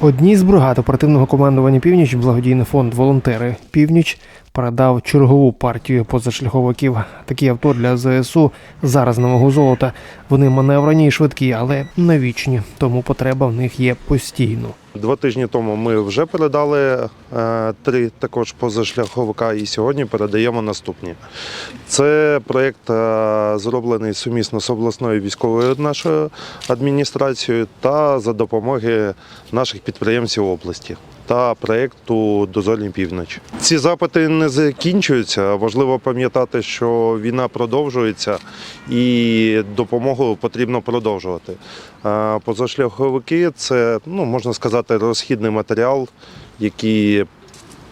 Одній з бригад оперативного командування Північ благодійний фонд Волонтери Північ передав чергову партію позашляховиків. Такі авто для ЗСУ зараз на вагу золота. Вони маневрені і швидкі, але не вічні, тому потреба в них є постійно. Два тижні тому ми вже передали е, три також позашляховика, і сьогодні передаємо наступні. Це проєкт е, зроблений сумісно з обласною військовою нашою адміністрацією та за допомоги наших підприємців області та проєкту Дозорні північ. Ці запити не закінчуються. Важливо пам'ятати, що війна продовжується і допомогу потрібно продовжувати. Позашляховики це, ну, можна сказати, розхідний матеріал, який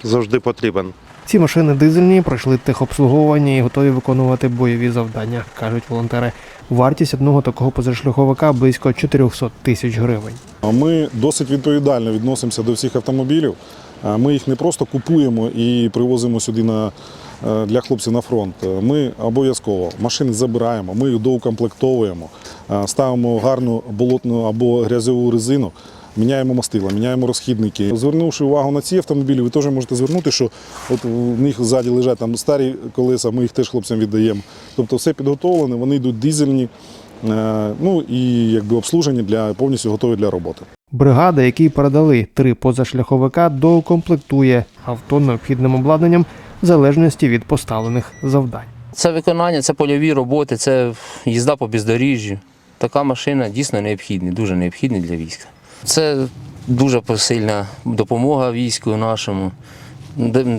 завжди потрібен. Ці машини дизельні пройшли техобслуговування і готові виконувати бойові завдання, кажуть волонтери. Вартість одного такого позашляховика близько 400 тисяч гривень. Ми досить відповідально відносимося до всіх автомобілів. Ми їх не просто купуємо і привозимо сюди на, е, для хлопців на фронт. Ми обов'язково машини забираємо, ми їх доукомплектовуємо, е, ставимо гарну болотну або грязьову резину. Міняємо мастила, міняємо розхідники. Звернувши увагу на ці автомобілі, ви теж можете звернути, що от в них ззаді лежать там старі колеса, ми їх теж хлопцям віддаємо. Тобто все підготовлене, вони йдуть дизельні, е, ну і якби обслужені для повністю готові для роботи. Бригада, якій передали три позашляховика, доукомплектує авто необхідним обладнанням в залежності від поставлених завдань. Це виконання, це польові роботи, це їзда по бездоріжжю. Така машина дійсно необхідна, дуже необхідна для війська. Це дуже посильна допомога війську нашому.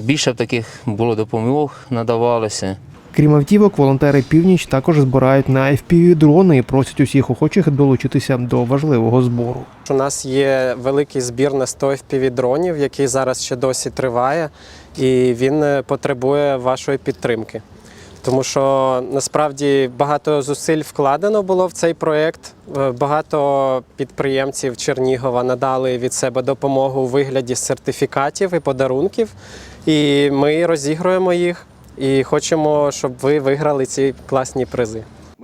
Більше б таких було допомог надавалося. Крім автівок, волонтери північ також збирають на fpv дрони і просять усіх охочих долучитися до важливого збору. У нас є великий збір на 100 FPV-дронів, який зараз ще досі триває, і він е, потребує вашої підтримки. Тому що насправді багато зусиль вкладено було в цей проєкт. Е, Багато підприємців Чернігова надали від себе допомогу у вигляді сертифікатів і подарунків. І ми розігруємо їх і хочемо, щоб ви виграли ці класні призи.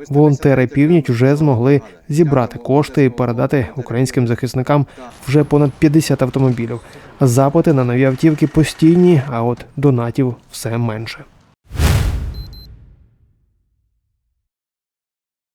Волонтери північ вже змогли зібрати кошти і передати українським захисникам вже понад 50 автомобілів. Запити на нові автівки постійні, а от донатів все менше.